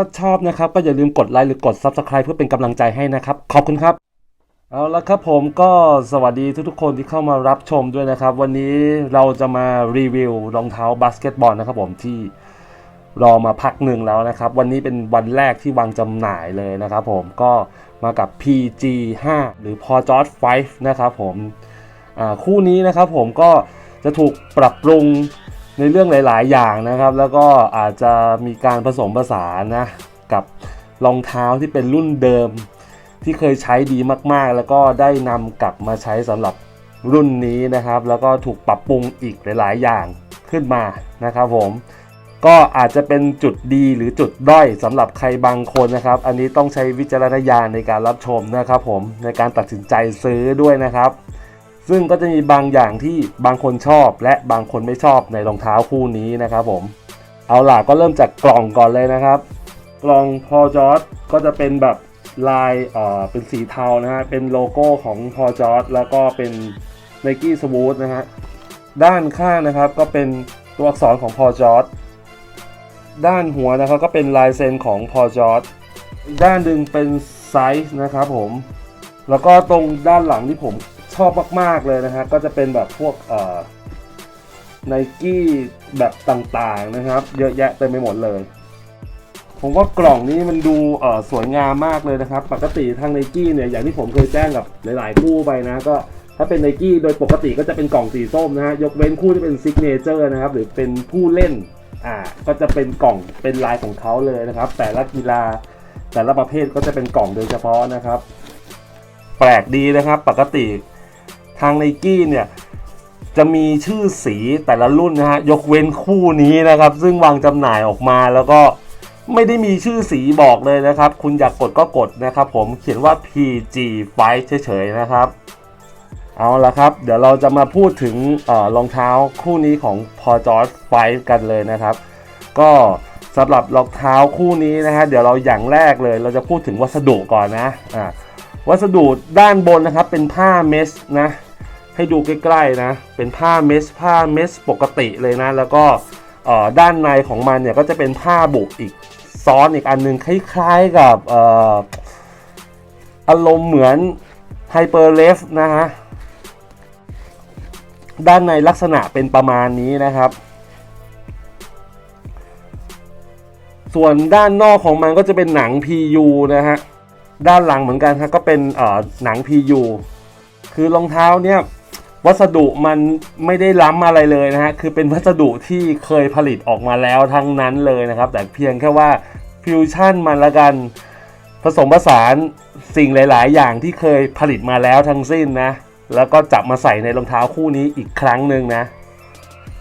ถ้าชอบนะครับก็อย่าลืมกดไลค์หรือกด Subscribe เพื่อเป็นกำลังใจให้นะครับ ขอบคุณครับ เอาละครับผมก็สวัสดีทุกๆคนที่เข้ามารับชมด้วยนะครับ วันนี้เราจะมารีวิวรองเท้าบาสเกตบอลนะครับผมที่รอมาพักหนึ่งแล้วนะครับ วันนี้เป็นวันแรกที่วางจำหน่ายเลยนะครับผมก็มากับ PG 5 หรือ p o j o r 5นะครับผมคู่นี้นะครับผมก็จะถูกปรับปรุง ในเรื่องหลาย ๆ อย่างนะครับ แล้วก็อาจจะมีการผสมผสานนะกับรองเท้าที่เป็นรุ่นเดิมที่เคยใช้ดีมาก ๆ แล้วก็ได้นำกลับมาใช้สำหรับรุ่นนี้นะครับ แล้วก็ถูกปรับปรุงอีกหลาย ๆ อย่างขึ้นมานะครับผมก็อาจจะเป็นจุดดีหรือจุดด้อยสำหรับใครบางคนนะครับ อันนี้ต้องใช้วิจารณญาณในการรับชมนะครับผมในการตัดสินใจซื้อด้วยนะครับ ซึ่งก็จะมีบางอย่างที่บางคนชอบ และบางคนไม่ชอบในรองเท้าคู่นี้นะครับผม เอาล่ะก็เริ่มจากกล่องก่อนเลยนะครับ กล่องพอจอร์ดก็จะเป็นแบบลายเอ่อเป็นสีเทานะฮะ เป็นโลโก้ของพอจอร์ดแล้วก็เป็น n i กี้สวูทนะฮะ ด้านข้างนะครับก็เป็นตัวอักษรของพอจอร์ดด้านหัวนะครับก็เป็นลายเซ็นของพอจอร์ดด้านหนึ่งเป็นไซส์นะครับผม แล้วก็ตรงด้านหลังที่ผม ชอบมาก ๆ เลยนะฮะ ก็จะเป็นแบบพวกเอ่อไนกี้แบบต่างๆนะครับ เยอะแยะเต็มไปหมดเลย ผมว่ากล่องนี้มันดูเอ่อสวยงามมากเลยนะครับ ปกติทางไนกี้เนี่ยอย่างที่ผมเคยแจ้งกับหลายๆคู่ไปนะ ก็ถ้าเป็นไนกี้โดยปกติก็จะเป็นกล่องสีส้มนะฮะ ยกเว้นคู่ที่เป็นซิกเนเจอร์นะครับ หรือเป็นผู้เล่นอ่าก็จะเป็นกล่องเป็นลายของเขาเลยนะครับ แต่ละกีฬาแต่ละประเภทก็จะเป็นกล่องโดยเฉพาะนะครับ แปลกดีนะครับ ปกติ ทางไนกี้เนี่ยจะมีชื่อสีแต่ละรุ่นนะฮะยกเว้นคู่นี้นะครับ ซึ่งวางจำหน่ายออกมาแล้วก็ไม่ได้มีชื่อสีบอกเลยนะครับ คุณอยากกดก็กดนะครับ ผมเขียนว่า PG Fight เฉยๆนะครับ เอาละครับ เดี๋ยวเราจะมาพูดถึงเออรองเท้าคู่นี้ของ p o j o r 5กันเลยนะครับ ก็สำหรับรองเท้าคู่นี้นะฮะเดี๋ยวเราอย่างแรกเลย เราจะพูดถึงวัสดุก่อนนะอ่าวัสดุด้านบนนะครับเป็นผ้าเมสนะ ให้ดูใกล้ๆนะ เป็นผ้าเมสผ้าเมสปกติเลยนะ แล้วก็ด้านในของมันเนี่ยก็จะเป็นผ้าบุอีกซ้อนอีกอันหนึงคล้ายๆกับออารมณ์เหมือนไฮเปอร์เลฟนะฮะ ด้านในลักษณะเป็นประมาณนี้นะครับ ส่วนด้านนอกของมันก็จะเป็นหนัง PU นะฮะ ด้านหลังเหมือนกันฮะก็เป็นหนัง PU คือรองเท้าเนี่ย วัสดุมันไม่ได้ล้ำอะไรเลยนะฮะ คือเป็นวัสดุที่เคยผลิตออกมาแล้วทั้งนั้นเลยนะครับ แต่เพียงแค่ว่าฟิวชั่นมันละกันผสมผสานสิ่งหลาย ๆ อย่างที่เคยผลิตมาแล้วทั้งสิ้นนะ แล้วก็จับมาใส่ในรองเท้าคู่นี้อีกครั้งหนึ่งนะ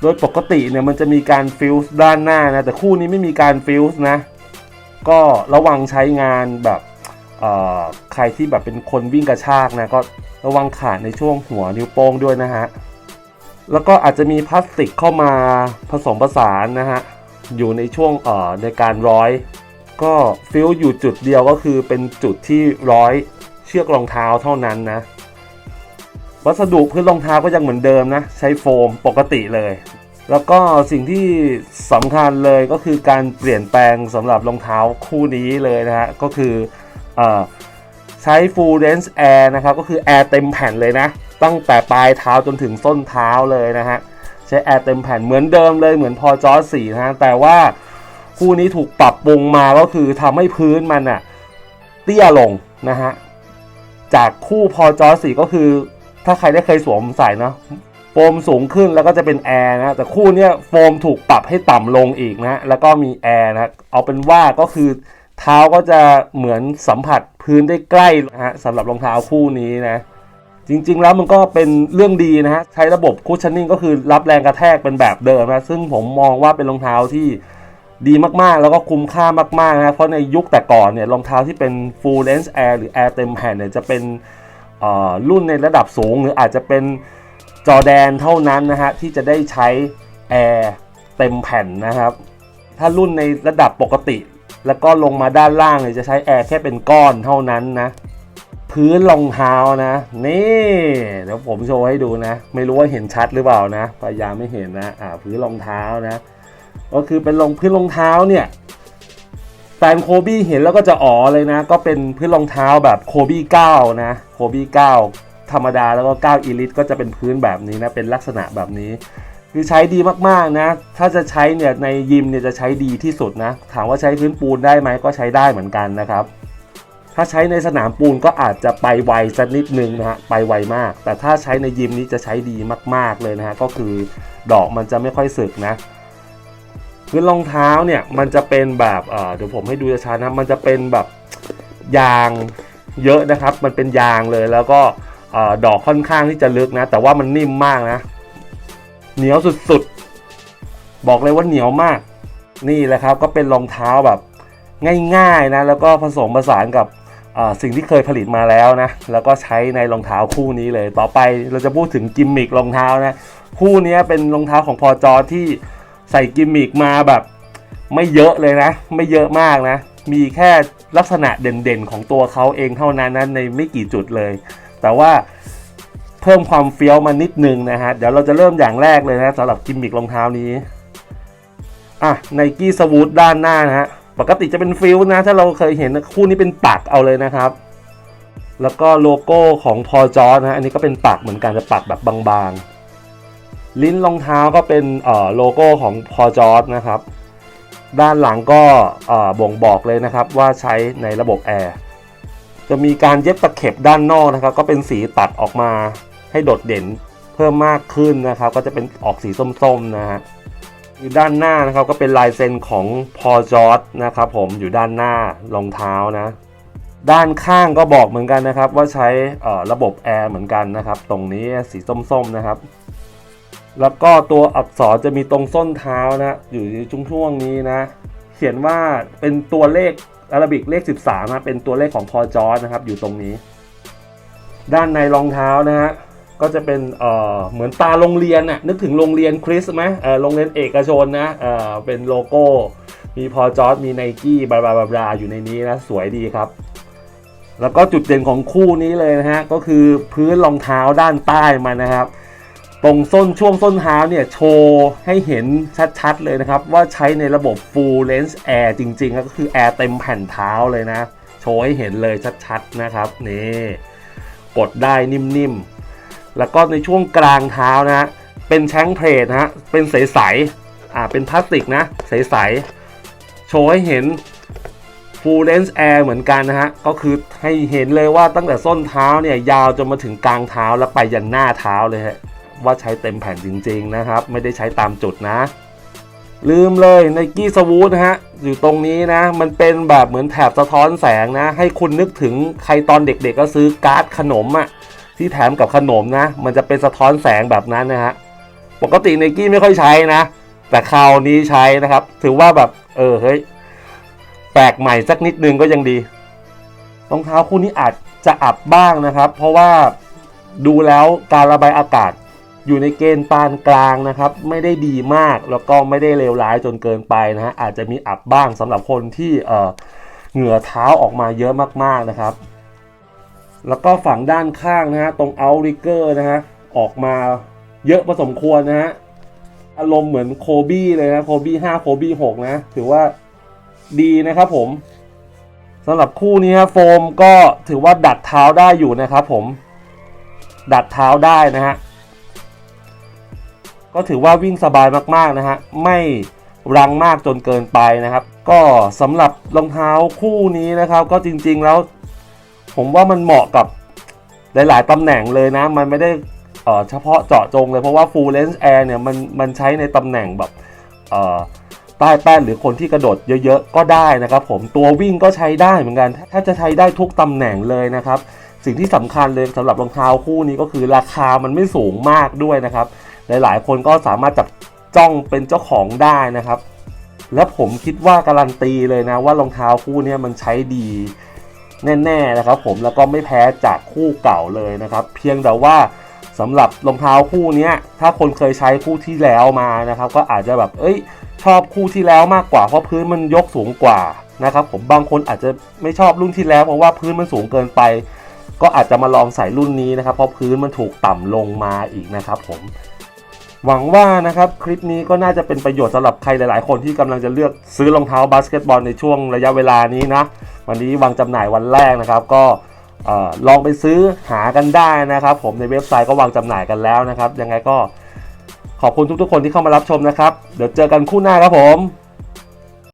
โดยปกติเนี่ยมันจะมีการฟิวส์ด้านหน้านะ แต่คู่นี้ไม่มีการฟิวส์นะ ก็ระวังใช้งานแบบ ใครที่แบบเป็นคนวิ่งกระชากนะก็ระวังขาดในช่วงหัวนิ้วโป้งด้วยนะฮะ แล้วก็อาจจะมีพลาสติกเข้ามาผสมผสานนะฮะ อยู่ในช่วงเอ่อในการร้อย ก็ฟิวอยู่จุดเดียวก็คือเป็นจุดที่ร้อยเชือกรองเท้าเท่านั้นนะ วัสดุพื้นรองเท้าก็ยังเหมือนเดิมนะ ใช้โฟมปกติเลย แล้วก็สิ่งที่สำคัญเลยก็คือการเปลี่ยนแปลงสำหรับรองเท้าคู่นี้เลยนะฮะก็คือ ใช้ full range air นะครับ ก็คือ air เต็มแผ่นเลยนะ ตั้งแต่ปลายเท้าจนถึงส้นเท้าเลยนะฮะ ใช้ air เต็มแผ่นเหมือนเดิมเลยเหมือนพอจอสี่นะฮะ แต่ว่าคู่นี้ถูกปรับปรุงมาก็คือทำให้พื้นมันอะเตี้ยลงนะฮะ จากคู่พอจอสี่ก็คือ ถ้าใครได้เคยสวมใส่เนะโฟมสูงขึ้นแล้วก็จะเป็นแอร์นะแต่คู่นี้โฟมถูกปรับให้ต่ำลงอีกนะแล้วก็มีแอร์นะเอาเป็นว่าก็คือ เท้าก็จะเหมือนสัมผัสพื้นได้ใกล้นะฮะสำหรับรองเท้าคู่นี้นะจริงๆแล้วมันก็เป็นเรื่องดีนะฮะใช้ระบบคุชชั่นนิ่งก็คือรับแรงกระแทกเป็นแบบเดิมนะซึ่งผมมองว่าเป็นรองเท้าที่ดีมากๆ แล้วก็คุ้มค่ามากๆนะเพราะในยุคแต่ก่อนเนี่ยรองเท้าที่เป็น full range air หรือ air เต็มแผ่นเนี่ยจะเป็นอ่อรุ่นในระดับสูง หรืออาจจะเป็นจอแดนเท่านั้นนะฮะที่จะได้ใช้แอร์เต็มแผ่นนะครับ ถ้ารุ่นในระดับปกติ แล้วก็ลงมาด้านล่างเนี่ยจะใช้แอร์แค่เป็นก้อนเท่านั้นนะ พื้นรองเท้านะ นี่เดี๋ยวผมโชว์ให้ดูนะ ไม่รู้ว่าเห็นชัดหรือเปล่านะพยายามไม่เห็นนะอ่าพื้นรองเท้านะ ก็คือเป็นรองพื้นรองเท้าเนี่ยแฟนโคบี้เห็นแล้วก็จะอ๋อเลยนะ ก็เป็นพื้นรองเท้าแบบโคบี้9นะโคบี้9ธรรมดาแล้วก็9อีลิทก็จะเป็นพื้นแบบนี้นะ เป็นลักษณะแบบนี้ คือใช้ดีมากๆนะ ถ้าจะใช้เนี่ยในยิมเนี่ยจะใช้ดีที่สุดนะ ถามว่าใช้พื้นปูนได้ไหมก็ใช้ได้เหมือนกันนะครับ ถ้าใช้ในสนามปูนก็อาจจะไปไวสักนิดนึงนะฮะ ไปไวมาก แต่ถ้าใช้ในยิมนี้จะใช้ดีมากๆเลยนะฮะ ก็คือดอกมันจะไม่ค่อยสึกนะพื้นรองเท้าเนี่ยมันจะเป็นแบบเเดี๋ยวผมให้ดูช้าๆนะ มันจะเป็นแบบยางเยอะนะครับ มันเป็นยางเลยแล้วก็ออดอกค่อนข้างที่จะลึกนะ แต่ว่ามันนิ่มมากนะ เหนียวสุดๆ บอกเลยว่าเหนียวมาก นี่แหละครับก็เป็นรองเท้าแบบง่ายๆนะ แล้วก็ผสมผสานกับสิ่งที่เคยผลิตมาแล้วนะ แล้วก็ใช้ในรองเท้าคู่นี้เลย ต่อไปเราจะพูดถึงกิมมิครองเท้านะ คู่นี้เป็นรองเท้าของพอจอที่ใส่กิมมิคมาแบบไม่เยอะเลยนะ ไม่เยอะมากนะ มีแค่ลักษณะเด่นๆของตัวเขาเองเท่านั้นนะในไม่กี่จุดเลย แต่ว่า เพิ่มความเฟี้ยวมานิดนึงนะฮะ เดี๋ยวเราจะเริ่มอย่างแรกเลยนะสำหรับกิมมิครองเท้านี้อะไนกี้สวูทด้านหน้านะฮะ ปกติจะเป็นฟิลนะ ถ้าเราเคยเห็นคู่นี้เป็นปักเอาเลยนะครับ แล้วก็โลโก้ของพอจอนะฮะ อันนี้ก็เป็นปักเหมือนกันจะปักแบบบางๆ ลิ้นรองเท้าก็เป็นเอ่อโลโก้ของพอจอนะครับ ด้านหลังก็เอ่อบ่งบอกเลยนะครับว่าใช้ในระบบแอร์จะมีการเย็บตะเข็บด้านนอกนะครับ ก็เป็นสีตัดออกมา ให้โดดเด่นเพิ่มมากขึ้นนะครับ ก็จะเป็นออกสีส้มๆนะฮะอยู่ด้านหน้านะครับก็เป็นลายเซ็นของพอจอร์ดนะครับผมอยู่ด้านหน้ารองเท้านะ ด้านข้างก็บอกเหมือนกันนะครับ ว่าใช้ระบบแอร์เหมือนกันนะครับ ตรงนี้สีส้มๆนะครับ แล้วก็ตัวอักษรจะมีตรงส้นเท้านะอยู่ในช่วงนี้นะ เขียนว่าเป็นตัวเลขอารบิกเลข 13นะเป็นตัวเลขของพอจอร์ดนะครับ อยู่ตรงนี้ ด้านในรองเท้านะฮะ ก็จะเป็นเอ่อเหมือนตาโรงเรียนน่ะนึกถึงโรงเรียนคริสไหมเออโรงเรียนเอกชนนะเออเป็นโลโก้ มีพอจอร์มีไนกี้บลาบลาบลาอยู่ในนี้นะสวยดีครับ แล้วก็จุดเด่นของคู่นี้เลยนะฮะ ก็คือพื้นรองเท้าด้านใต้มันนะครับ ตรงส้นช่วงส้นเท้าเนี่ย โชว์ให้เห็นชัดๆเลยนะครับ ว่าใช้ในระบบ full range air จริงๆ ก็คือแอร์เต็มแผ่นเท้าเลยนะ โชว์ให้เห็นเลยชัดๆนะครับนี่กดได้นิ่มๆ แล้วก็ในช่วงกลางเท้านะฮะเป็นแชงเพลทนะฮะเป็นใสๆอ่าเป็นพลาสติกนะใสๆโชว์ให้เห็น full range air เหมือนกันนะฮะก็คือให้เห็นเลยว่าตั้งแต่ส้นเท้าเนี่ยยาวจนมาถึงกลางเท้าแล้วไปยันหน้าเท้าเลยฮะว่าใช้เต็มแผ่นจริง ๆ นะครับ ไม่ได้ใช้ตามจุดนะ ลืมเลยในกี้สวูทนะฮะอยู่ตรงนี้นะ มันเป็นแบบเหมือนแถบสะท้อนแสงนะ ให้คุณนึกถึงใครตอนเด็กๆก็ซื้อการ์ดขนมอะ ที่แถมกับขนมนะ มันจะเป็นสะท้อนแสงแบบนั้นนะฮะปกติในกี้ไม่ค่อยใช้นะ แต่คราวนี้ใช้นะครับ ถือว่าแบบ เออเฮ้ยแปลกใหม่สักนิดนึงก็ยังดีรองเท้าคู่นี้อาจจะอับบ้างนะครับ เพราะว่าดูแล้วการระบายอากาศอยู่ในเกณฑ์ปานกลางนะครับ ไม่ได้ดีมากแล้วก็ไม่ได้เลวร้ายจนเกินไปนะฮะอาจจะมีอับบ้างสำหรับคนที่เออเหงื่อเท้าออกมาเยอะมากๆนะครับ แล้วก็ฝั่งด้านข้างนะฮะตรงเอาริเกอร์นะฮะออกมาเยอะพอสมควรนะฮะอารมณ์เหมือนโคบี้เลยนะโคบี้ห้าโคบี้หกนะ ถือว่าดีนะครับผมสำหรับคู่นี้ฮะโฟมก็ถือว่าดัดเท้าได้อยู่นะครับผม ดัดเท้าได้นะฮะก็ถือว่าวิ่งสบายมากๆนะฮะไม่รังมากจนเกินไปนะครับ ก็สำหรับรองเท้าคู่นี้นะครับ ก็จริงๆแล้ว ผมว่ามันเหมาะกับหลาย ๆตำแหน่งเลยนะ มันไม่ได้เฉพาะเจาะจงเลยเพราะว่า full range air เนี่ยมันมันใช้ในตำแหน่งแบบใต้แป้นหรือคนที่กระโดดเยอะๆ ก็ได้นะครับผมตัววิ่งก็ใช้ได้เหมือนกันถ้าจะใช้ได้ทุกตำแหน่งเลยนะครับ สิ่งที่สำคัญเลยสำหรับรองเท้าคู่นี้ก็คือราคามันไม่สูงมากด้วยนะครับ หลายๆ คนก็สามารถจับจ้องเป็นเจ้าของได้นะครับ และผมคิดว่าการันตีเลยนะว่ารองเท้าคู่นี้มันใช้ดี แน่ๆนะครับผมแล้วก็ไม่แพ้จากคู่เก่าเลยนะครับ เพียงแต่ว่าสำหรับรองเท้าคู่นี้ถ้าคนเคยใช้คู่ที่แล้วมานะครับ ก็อาจจะแบบเอ้ย ชอบคู่ที่แล้วมากกว่าเพราะพื้นมันยกสูงกว่านะครับ ผมบางคนอาจจะไม่ชอบรุ่นที่แล้วเพราะว่าพื้นมันสูงเกินไป ก็อาจจะมาลองใส่รุ่นนี้นะครับ เพราะพื้นมันถูกต่ำลงมาอีกนะครับ ผม หวังว่านะครับคลิปนี้ก็น่าจะเป็นประโยชน์สำหรับใครหลาย ๆ คนที่กำลังจะเลือกซื้อรองเท้าบาสเกตบอลในช่วงระยะเวลานี้นะ วันนี้วางจำหน่ายวันแรกนะครับ ก็ลองไปซื้อหากันได้นะครับ ผมในเว็บไซต์ก็วางจำหน่ายกันแล้วนะครับ ยังไงก็ขอบคุณทุกๆคนที่เข้ามารับชมนะครับ เดี๋ยวเจอกันคู่หน้าครับผม